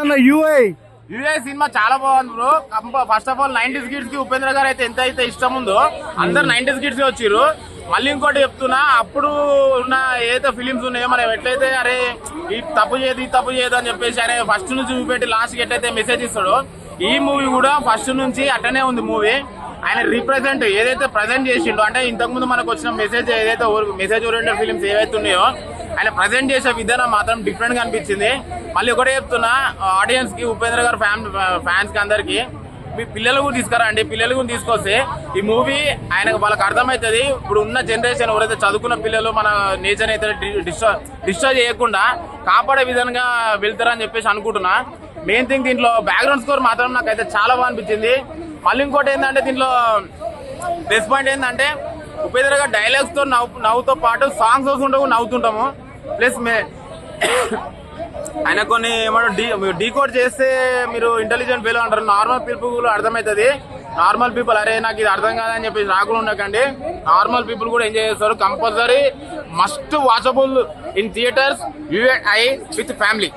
అనిపించింది అన్న UI UA సినిమా చాలా బాగుంది bro. First half all nineties కిడ్స్కి ఉపేంద్ర గారు అయితే ఎంత అయితే ఇష్టం ఉందో అందరు నైన్టీస్ కిడ్స్ వచ్చారు మళ్ళీ ఇంకోటి చెప్తున్నా అప్పుడు ఉన్న ఏదైతే ఫిలిమ్స్ ఉన్నాయో మనం ఎట్లయితే అరే ఈ తప్పు చేయదు ఈ తప్పు చేయదు అని చెప్పేసి అరే ఫస్ట్ నుంచి చూపెట్టి లాస్ట్కి ఎట్లయితే మెసేజ్ ఇస్తాడో ఈ మూవీ కూడా ఫస్ట్ నుంచి అట్టనే ఉంది మూవీ ఆయన రీప్రజెంట్ ఏదైతే ప్రజెంట్ చేసిండో అంటే ఇంతకు ముందు మనకు వచ్చిన మెసేజ్ ఏదైతే మెసేజ్ ఓరియంటెడ్ ఫిలిమ్స్ ఏవైతే ఉన్నాయో ఆయన ప్రజెంట్ చేసే విధానం మాత్రం డిఫరెంట్గా అనిపించింది. మళ్ళీ ఒకటే చెప్తున్నా ఆడియన్స్కి ఉపేంద్ర గారు ఫ్యాన్ ఫ్యాన్స్కి అందరికి మీ పిల్లలు కూడా తీసుకురండి పిల్లలు కూడా తీసుకొస్తే ఈ మూవీ ఆయనకు వాళ్ళకి అర్థమవుతుంది. ఇప్పుడు ఉన్న జనరేషన్ ఎవరైతే చదువుకున్న పిల్లలు మన నేచర్ అయితే డిస్టర్బ్ డిస్టర్బ్ చేయకుండా కాపాడే విధంగా వెళ్తారని చెప్పేసి అనుకుంటున్నా. మెయిన్ థింగ్ దీంట్లో బ్యాక్గ్రౌండ్ స్కోర్ మాత్రం నాకైతే చాలా బాగా అనిపించింది. మళ్ళీ ఇంకోటి ఏంటంటే దీంట్లో ప్లస్ పాయింట్ ఏంటంటే ఉపేంద్ర గారు డైలాగ్స్తో నవ్వు నవ్వుతో పాటు సాంగ్స్ వస్తుంటాము నవ్వుతుంటాము. ప్లస్ మే ఆయన కొన్ని ఏమంటారు డీ డీకోడ్ చేస్తే మీరు ఇంటెలిజెంట్ ఫీల్ అంటారు. నార్మల్ పీపుల్ కూడా అర్థమవుతుంది నార్మల్ పీపుల్ అరే నాకు ఇది అర్థం కాదని చెప్పి రాకుండా ఉండకండి. నార్మల్ పీపుల్ కూడా ఎంజాయ్ చేస్తారు. Compulsory must watchable in theatres I with family